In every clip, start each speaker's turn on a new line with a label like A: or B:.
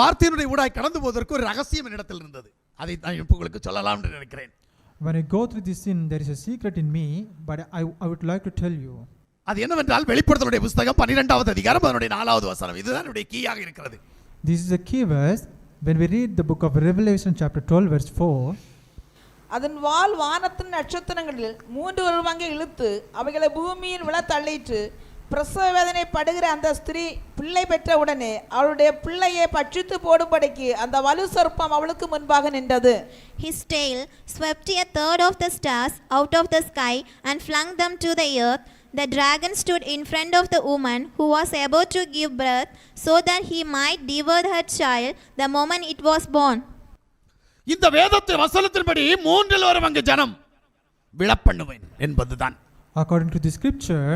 A: வார்த்தையினுடைய ஊடாய் கடந்து போவதற்கு ஒரு ரகசியம் என்னிடத்தில் இருந்தது அதை நான் இப்ப உங்களுக்கு சொல்லலாம் என்று நினைக்கிறேன்
B: When I go through this sin, there is a secret in me, but I, I would like to tell you.
A: அது என்னவென்றால் வெளிப்படுத்தலுடைய புஸ்தகம் பன்னிரெண்டாவது அதிகாரம் அதனுடைய நாலாவது வசனம் இதுதான் என்னுடைய கீயாக இருக்கிறது
B: This is a key verse. When we read the book of Revelation, chapter 12, verse 4,
C: அதன் வால் வானத்தின் நட்சத்திரங்களில் மூன்று ஒரு பங்கை இழுத்து அவைகளை பூமியில் விழ தள்ளிற்று பிரசவ வேதனை படுகிற அந்த ஸ்திரீ பிள்ளை பெற்ற உடனே அவளுடைய பிள்ளையை பட்சித்து போடும்படிக்கு அந்த வலு சர்ப்பம் அவளுக்கு முன்பாக நின்றது
D: His tail swept a third of the stars out of the sky and flung them to the earth. The dragon stood in front of the woman who was about to give birth, so that he might devour her child the moment it was born.
A: இந்த வேதத்தை வசனத்தின்படி மூன்றில் ஒரு பங்கு ஜனம் விழப்பண்ணுவேன் என்பதுதான்
B: according to the scripture,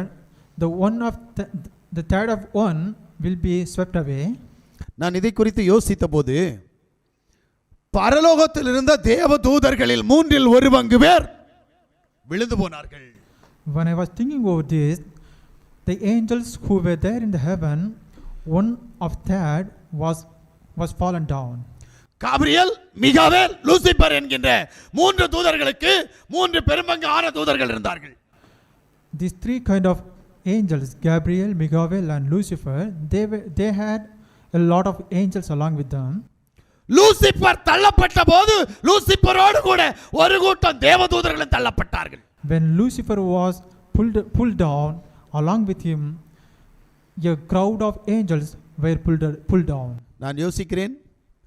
B: the one of the, the third of one will be swept away.
A: நான் இதை குறித்து யோசித்த போது பரலோகத்தில் இருந்த தேவ தூதர்களில் மூன்றில் ஒரு பங்கு பேர் விழுந்து போனார்கள்
B: When I was thinking over this, the angels who were there in the heaven, one of third was was fallen down.
A: Gabriel மிகாவேல் Lucifer என்கின்ற மூன்று தூதர்களுக்கு மூன்று பெரும்பங்கு ஆன தூதர்கள் இருந்தார்கள்
B: These three kind of angels, Gabriel, Michael, and Lucifer, they were, they had a lot of angels along with them.
A: Lucifer தள்ளப்பட்ட போது லூசிபரோடு கூட ஒரு கூட்டம் தேவதூதர்களும் தள்ளப்பட்டார்கள்
B: When Lucifer was pulled pulled down, along with him, a crowd of angels were pulled pulled down.
A: நான் யோசிக்கிறேன்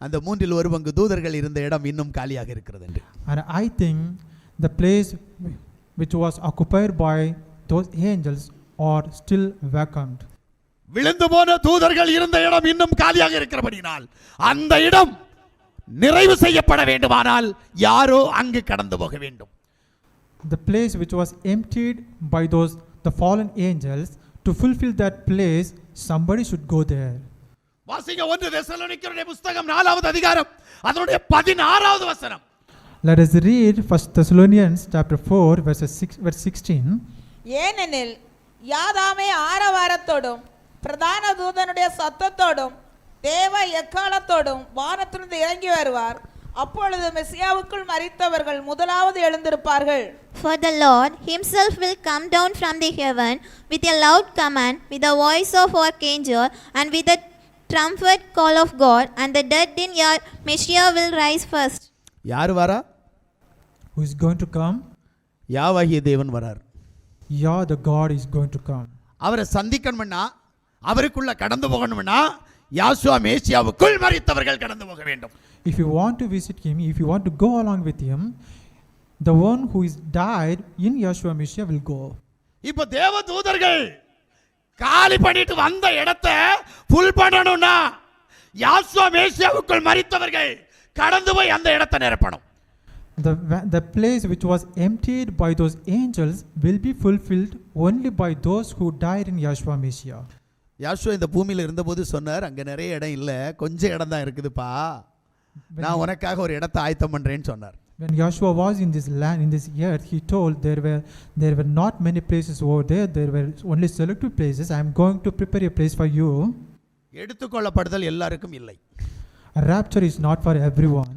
A: அந்த மூன்றில் ஒரு பங்கு தூதர்கள் இருந்த இடம் இன்னும் காலியாக இருக்கிறது என்று
B: And I think the place wh- which was occupied by those angels are still vacated.
A: விழுந்து போன தூதர்கள் இருந்த இடம் இன்னும் காலியாக இருக்கிறபடினால் அந்த இடம் நிறைவு செய்யப்பட வேண்டுமானால் யாரோ அங்கு கடந்து போக வேண்டும்
B: The place which was emptied by those the fallen angels, to fulfill that place, somebody should go there.
A: வாசிங்க ஒன்று தெசலோனிக்கருடைய புஸ்தகம் நாலாவது அதிகாரம் அதனுடைய பதினாறாவது வசனம்
B: Let us read First Thessalonians chapter 4, verses 6, verse 16.
C: ஏனெனில் யாதாமே ஆரவாரத்தோடும் பிரதான தூதனுடைய சத்தத்தோடும் தேவ எக்காலத்தோடும் வானத்திலிருந்து இறங்கி வருவார் அப்பொழுது மெசியாவுக்குள் மரித்தவர்கள் முதலாவது எழுந்திருப்பார்கள்
D: For the Lord himself will come down from the heaven with a loud command, with the voice of archangel, and with the trumpet call of God, and the dead in your Messiah will rise first.
A: யார் வரா
B: Who is going to come?
A: யாவாகிய தேவன் வரார்
B: Yah, the God, is going to come.
A: அவரை சந்திக்கணும்னா அவருக்குள்ள கடந்து போகணும்னா யாசுவா மேசியாவுக்குள் மறித்தவர்கள் கடந்து போக வேண்டும்
B: If you want to visit him, if you want to go along with him, the one who is died in Yeshua Messiah will go.
A: இப்ப தேவ தூதர்கள் காலி பண்ணிட்டு வந்த இடத்த புல் பண்ணணும்னா யாசுவா மேசியாவுக்குள் மறித்தவர்கள் கடந்து போய் அந்த இடத்தை நிரப்பணும்
B: The, va- the place which was emptied by those angels will be fulfilled only by those who died in Yeshua Messiah.
A: யாசுவா இந்த பூமியில இருந்தபோது சொன்னார் அங்க நிறைய இடம் இல்ல கொஞ்சம் இடம் தான் இருக்குதுப்பா நான் உனக்காக ஒரு இடத்தை ஆயத்தம் பண்றேன்னு சொன்னார்
B: When Joshua was in this land, in this earth, he told there were there were not many places over there. There were only selected places. I am going to prepare a place for you.
A: எடுத்துக்கொள்ளப்படுதல் எல்லாருக்கும் இல்லை
B: A rapture is not for everyone.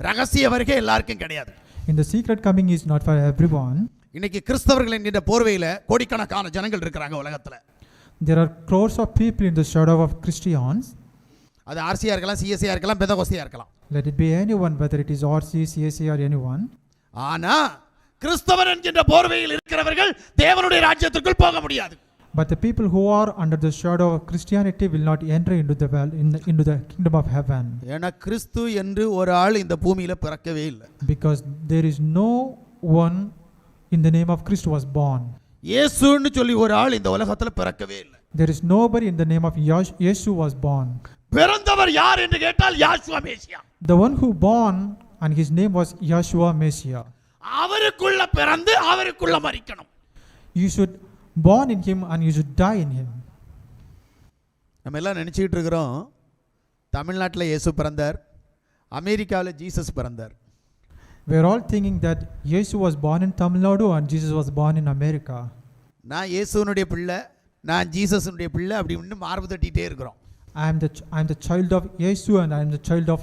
A: ரகசிய வருகை எல்லாருக்கும் கிடையாது
B: In the secret coming is not for everyone.
A: இன்னைக்கு கிறிஸ்தவர்கள் என்கின்ற போர்வையில கோடிக்கணக்கான ஜனங்கள் இருக்கிறாங்க உலகத்துல
B: There are crores of people in the shadow of Christians.
A: அது ஆர்சியா இருக்கலாம் சிஎஸ்சியா இருக்கலாம் பெதகோஸ்தியா இருக்கலாம்
B: Let it be anyone, whether it is RC, CSA, or anyone.
A: ஆனா கிறிஸ்தவர் என்கின்ற போர்வையில் இருக்கிறவர்கள் தேவனுடைய ராஜ்யத்திற்குள் போக முடியாது
B: But the people who are under the shadow of Christianity will not enter into the well, in the, into the kingdom of heaven,
A: ஏன்னா கிறிஸ்து என்று ஒரு ஆள் இந்த பூமியில பிறக்கவே இல்லை
B: because there is no one in the name of Christ was born.
A: இயேசுன்னு சொல்லி ஒரு ஆள் இந்த உலகத்துல பிறக்கவே இல்லை
B: There is nobody in the name of Yash- Yeshu was born.
A: பிறந்தவர் யார் என்று கேட்டால் யாசுவா மேசியா
B: The one who born and his name was Yeshua Messiah.
A: அவருக்குள்ள பிறந்து அவருக்குள்ள மறிக்கணும்
B: You should born in him and you should die in him.
A: நம்ம எல்லாம் நினச்சிக்கிட்டு இருக்கிறோம் தமிழ்நாட்டில் இயேசு பிறந்தார் அமெரிக்காவில் ஜீசஸ் பிறந்தார்
B: We are all thinking that Yesu was born in Tamil Nadu and Jesus was born in America.
A: நான் இயேசுவனுடைய பிள்ளை நான் ஜீசஸனுடைய பிள்ளை அப்படி இப்படின்னு மார்பு தட்டிகிட்டே இருக்கிறோம்
B: I am the ch- I am the child of Yesu and I am the child of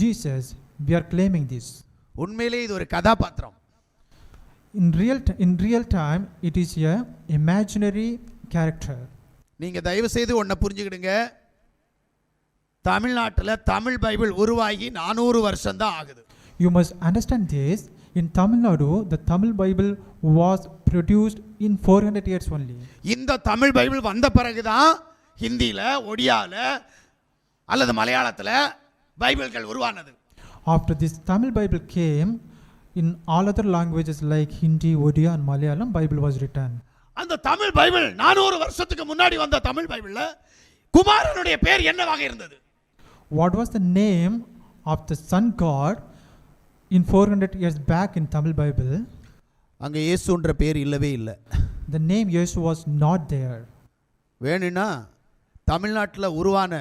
B: Jesus. We are claiming this.
A: உண்மையிலே இது ஒரு கதாபாத்திரம்
B: In real t- in real time, it is a imaginary character.
A: நீங்க தயவு செய்து ஒன்றை புரிஞ்சுக்கிடுங்க தமிழ்நாட்டில் Tamil Bible உருவாகி நானூறு வருஷம்தான் ஆகுது
B: You must understand this. In Tamil Nadu, the Tamil Bible was produced in 400 years only.
A: இந்த தமிழ் பைபிள் வந்த பிறகுதான் ஹிந்தியில் ஒடியாவில் அல்லது மலையாளத்தில் பைபிள்கள் உருவானது
B: After this Tamil Bible came, in all other languages like Hindi, Odia, and Malayalam, Bible was written.
A: அந்த Tamil Bible நானூறு வருஷத்துக்கு முன்னாடி வந்த தமிழ் பைபிளில் குமாரனுடைய பேர் என்னவாக இருந்தது
B: What was the name of the Sun God in 400 years back in Tamil Bible?
A: அங்கே இயேசுன்ற பேர் இல்லவே இல்லை
B: The name Yesu was not there.
A: வேணும்னா தமிழ்நாட்டில் உருவான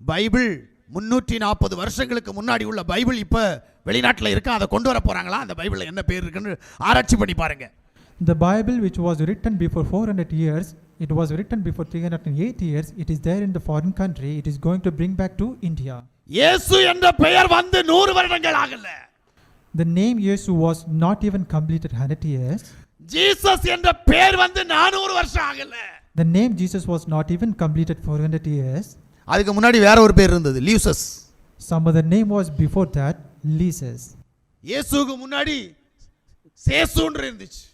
A: பைபிள் முன்னூற்றி நாற்பது வருஷங்களுக்கு முன்னாடி உள்ள பைபிள் இப்போ வெளிநாட்டில் இருக்கா அதை கொண்டு வர போகிறாங்களா அந்த பைபிளில் என்ன பேர் இருக்குன்னு ஆராய்ச்சி பண்ணி பாருங்க
B: The Bible, which was written before 400 years, it was written before 308 years, it is there in the foreign country, it is going to bring back to India.
A: இயேசு என்ற பெயர் வந்து நூறு வருடங்கள் ஆகல
B: The name Yesu was not even completed 100 years.
A: Jesus என்ற பெயர் வந்து நானூறு வருஷம் ஆகல
B: The name Jesus was not even completed 400 years.
A: அதுக்கு முன்னாடி வேற ஒரு பேர் இருந்தது லியூசஸ்
B: Some other name was before that, Lysis.
A: இயேசுக்கு முன்னாடி சேசுன்னு இருந்துச்சு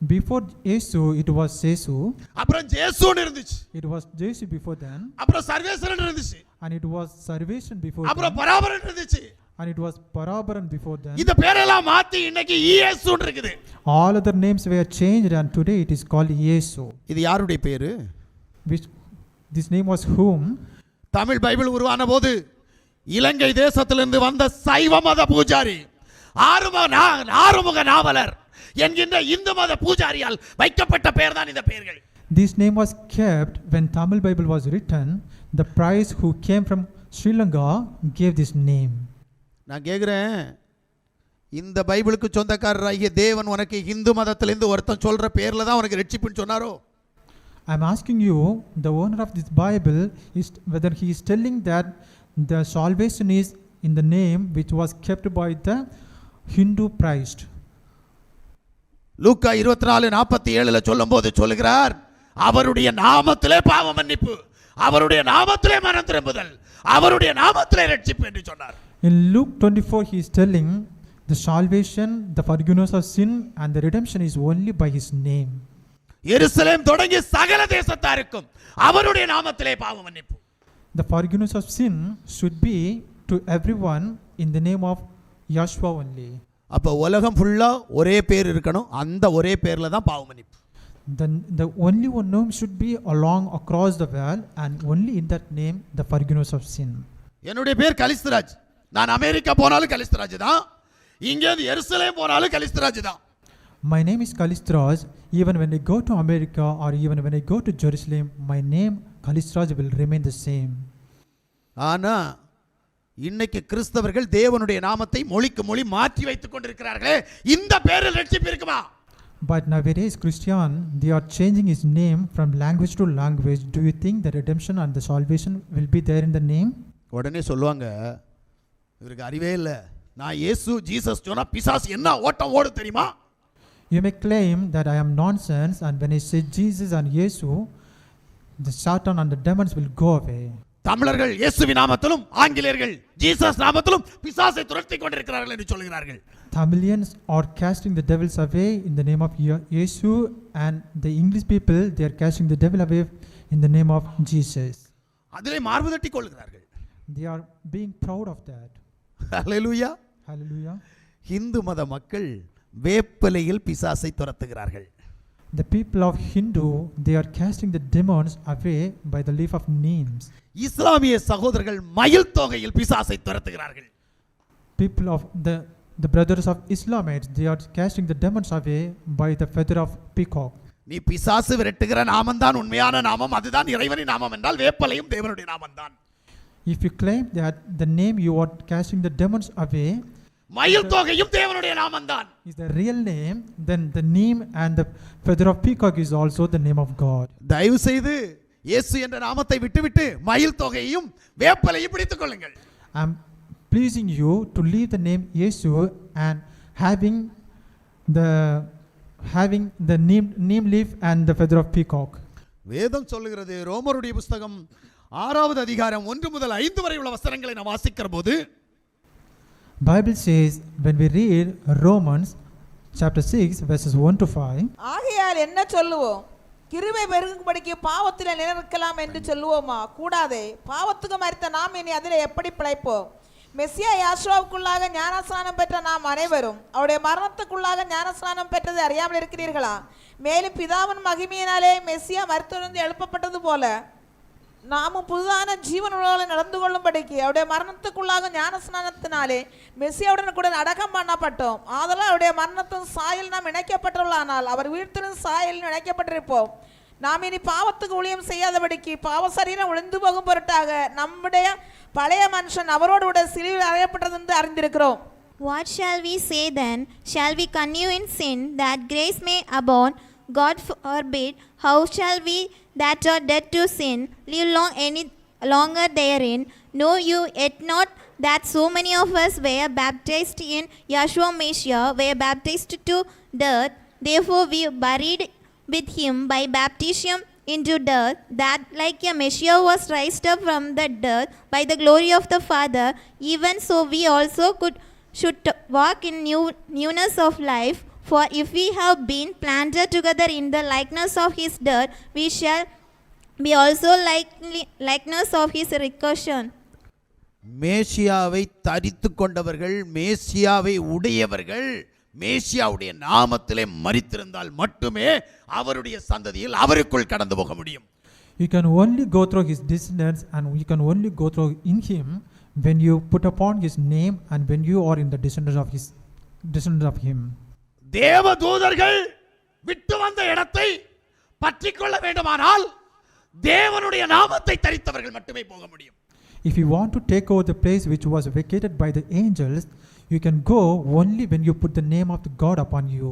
B: Before Yesu, it was Sesu.
A: அப்புறம் ஜேசுன்னு இருந்துச்சு
B: It was Jesu before then,
A: அப்புறம் சர்வேஸ்வரன் இருந்துச்சு
B: and it was Salvation before
A: அப்புறம் பராபரன் இருந்துச்சு
B: and it was Parabaran before then.
A: இந்த பேரெல்லாம் மாத்தி இன்னைக்கு இயேசுன்னு இருக்குது
B: All other names were changed, and today it is called Yesu.
A: இது யாருடைய பேரு
B: Which this name was whom?
A: Tamil Bible உருவான போது இலங்கை தேசத்திலிருந்து வந்த சைவ மத பூஜாரி ஆறுமுக ஆறுமுக நாவலர் என்கின்ற இந்து மத பூஜாரியால் வைக்கப்பட்ட பெயர் தான் இந்த பெயர்கள்
B: This name was kept when Tamil Bible was written. The priest who came from Sri Lanka gave this name.
A: நான் கேட்குறேன் இந்த பைபிளுக்கு சொந்தக்காரராகிய தேவன் உனக்கு இந்து மதத்திலிருந்து ஒருத்தன் சொல்ற பேர்ல தான் உனக்கு ரட்சிப்புன்னு சொன்னாரோ
B: I'm asking you, the owner of this Bible, is whether he is telling that the salvation is in the name which was kept by the Hindu priest.
A: லூக்கா இருபத்தி நாலு நாற்பத்தி ஏழுல சொல்லும் போது சொல்லுகிறார் அவருடைய நாமத்திலே பாவ மன்னிப்பு அவருடைய நாமத்திலே மனம் திரும்புதல் அவருடைய நாமத்திலே ரட்சிப்பு என்று சொன்னார்
B: In Luke 24, he is telling the salvation, the forgiveness of sin, and the redemption is only by his name.
A: எருசலேம் தொடங்கி சகல தேசத்தாருக்கும் அவருடைய நாமத்திலே பாவ மன்னிப்பு
B: The forgiveness of sin should be to everyone in the name of Yahshua only.
A: அப்போ உலகம் ஃபுல்லா ஒரே பேர் இருக்கணும் அந்த ஒரே பேர்ல தான் பாவ மன்னிப்பு
B: The, the only one name should be along across the world, and only in that name the forgiveness of sin.
A: என்னுடைய பேர் கலிஸ்தராஜ் நான் அமெரிக்கா போனாலும் கலிஸ்தராஜ் தான் இங்கேருந்து எருசலேம் போனாலும் கலிஸ்தராஜ் தான்
B: My name is Kalistraj. Even when I go to America or even when I go to Jerusalem, my name Kalistraj will remain the same.
A: ஆனா இன்னைக்கு கிறிஸ்தவர்கள் தேவனுடைய நாமத்தை மொழிக்கு மொழி மாற்றி வைத்துக் கொண்டிருக்கிறார்களே இந்த பேரில் ரட்சிப்பு இருக்குமா
B: But nowadays, Christian, they are changing his name from language to language. Do you think the redemption and the salvation will be there in the name?
A: உடனே சொல்லுவாங்க இவருக்கு அறிவே இல்லை நான் இயேசு ஜீசஸ் சொன்னா பிசாசு என்ன ஓட்டம் ஓடு தெரியுமா
B: You may claim that I am nonsense, and when I say Jesus and Yesu, the Satan and the demons will go away.
A: தமிழர்கள் இயேசுவின் நாமத்திலும் ஆங்கிலேயர்கள் ஜீசஸ் நாமத்திலும் பிசாசை துரத்தி கொண்டிருக்கிறார்கள் என்று சொல்கிறார்கள்
B: Tamilians are casting the devils away in the name of Ye- Yesu, and the English people they are casting the devil away in the name of Jesus.
A: அதிலே மார்பு தட்டி கொள்கிறார்கள்
B: They are being proud of that.
A: Hallelujah
B: Hallelujah.
A: Hindu மத மக்கள் வேப்பலையில் பிசாசை துரத்துகிறார்கள்
B: The people of Hindu they are casting the demons away by the leaf of neems.
A: இஸ்லாமிய சகோதரர்கள் மயில் தொகையில் பிசாசை துரத்துகிறார்கள்
B: People of the the brothers of Islamites they are casting the demons away by the feather of peacock.
A: நீ பிசாசு விரட்டுகிற நாமம்தான் உண்மையான நாமம் அதுதான் இறைவனின் நாமம் என்றால் வேப்பலையும் தேவனுடைய நாமம்தான்
B: If you claim that the name you are casting the demons away
A: மயில் தொகையும் தேவனுடைய நாமம்தான்
B: is the real name, then the neem and the feather of peacock is also the name of God.
A: தயவு செய்து இயேசு என்ற நாமத்தை விட்டுவிட்டு மயில் தொகையையும் வேப்பலையும் பிடித்துக் கொள்ளுங்கள்
B: I'm pleasing you to leave the name Yesu and having the having the neem, neem leaf and the feather of peacock.
A: வேதம் சொல்லுகிறது ரோமருடைய புஸ்தகம் ஆறாவது அதிகாரம் ஒன்று முதல் ஐந்து வரை உள்ள வசனங்களை நாம் வாசிக்கிற போது
B: Bible says when we read Romans chapter 6 verses 1 to 5
C: ஆகையால் என்ன சொல்லுவோம்? கிருபை பெருகும்படிக்கு பாவத்தில் நிலைநிற்கலாம் என்று சொல்லுவோமா? கூடாதே. பாவத்துக்கு மறித்த நாம் இனி அதில் எப்படி பிழைப்போம்? மெஸ்ஸியா யாசுவாவுக்குள்ளாக ஞானஸ்நானம் பெற்ற நாம் அனைவரும் அவருடைய மரணத்துக்குள்ளாக ஞானஸ்நானம் பெற்றது அறியாமல் இருக்கிறீர்களா? மேலும் பிதாவின் மகிமையினாலே மெஸ்ஸியா மருத்துவருந்து எழுப்பப்பட்டது போல நாமும் புதுதான ஜீவனுள்ள நடந்து கொள்ளும்படிக்கு அவருடைய மரணத்துக்குள்ளாக ஞானஸ்நானத்தினாலே மெஸ்ஸியாவுடன் கூட அடக்கம் பண்ணப்பட்டோம் ஆதலால் அவருடைய மரணத்தின் சாயல் நாம் இணைக்கப்பட்டுள்ளானால் அவர் வீழ்த்தின் சாயல் இணைக்கப்பட்டிருப்போம் நாம் இனி பாவத்துக்கு ஊழியம் செய்யாதபடிக்கு பாவ சரீரம் விழுந்து போகும் பொருட்டாக நம்முடைய பழைய மனுஷன் அவரோடு கூட சிலுவில் அறையப்பட்டது என்று அறிந்திருக்கிறோம்
D: what shall we say then? Shall we continue in sin that grace may abound? God forbid. How shall we that are dead to sin live long any longer therein? Know you yet not that so many of us were baptized in Yahshua Messiah, were baptized to death. Therefore we buried with him by baptism into death, that like a Messiah was raised up from the death by the glory of the Father, even so we also could should walk in new, newness of life. For if we have been planted together in the likeness of his death, we shall be also likely, likeness of his recursion.
A: மேசியாவை தரித்து கொண்டவர்கள் மேசியாவை உடையவர்கள் மேசியாவுடைய நாமத்திலே மரித்திருந்தால் மட்டுமே அவருடைய சந்ததியில் அவருக்குள் கடந்து போக முடியும்
B: You can only go through his descendants and you can only go through in him when you put upon his name and when you are in the descendants of his descendants of him.
A: தேவ தூதர்கள் விட்டு வந்த இடத்தை பற்றி கொள்ள வேண்டுமானால் தேவனுடைய நாமத்தை தரித்தவர்கள் மட்டுமே போக முடியும்
B: If you want to take over the place which was vacated by the angels, you can go only when you put the name of the God upon you.